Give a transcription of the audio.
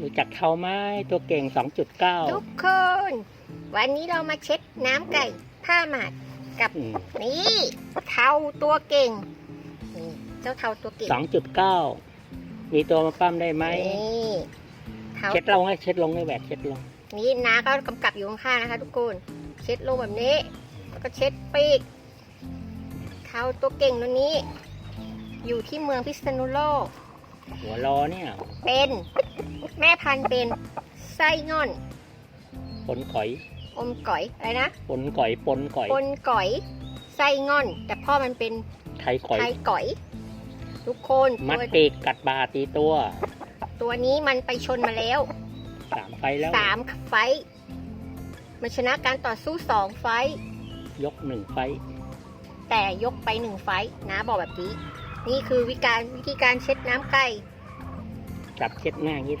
รู้จักเทาไหม้ตัวเก่ง 2.9 ทุกคน วันนี้เรามาเช็ดน้ำไก่ ผ้าหมาดกับอืม นี่เทาตัวเก่งนี่เจ้าเทาตัวเก่ง2.9 มีตัวมาปั้มได้ไหม นี่เทาเช็ดลงให้เช็ดลงให้แหวกเช็ดลง นี่น้าก็กำกับอยู่ข้างๆนะคะ ทุกคน เช็ดลงแบบนี้ แล้วก็เช็ดปีกเทาตัวเก่งตัวนี้ อยู่ที่เมืองพิษณุโลก หัวรอเนี่ยเป็นแม่พันธุ์เป็นไส้ง่อนปนก่อยอมก๋อยอะไรนะปนก่อยปนก่อยปนก๋อยไส้ง่อน แต่พ่อมันเป็นไทยก่อยไทยก๋อย ทุกคนมัดตัวปีกกัดบาตีตัวตัวนี้มันไปชนมาแล้วสามไฟแล้วสามไฟท์มันชนะการต่อสู้สองไฟท์ยกหนึ่งไฟ แต่ยกไปหนึ่งไฟท์นะบอกแบบนี้ นี่คือวิการวิธีการเช็ดน้ำไก่จับเช็ดหน้าอย่างนี้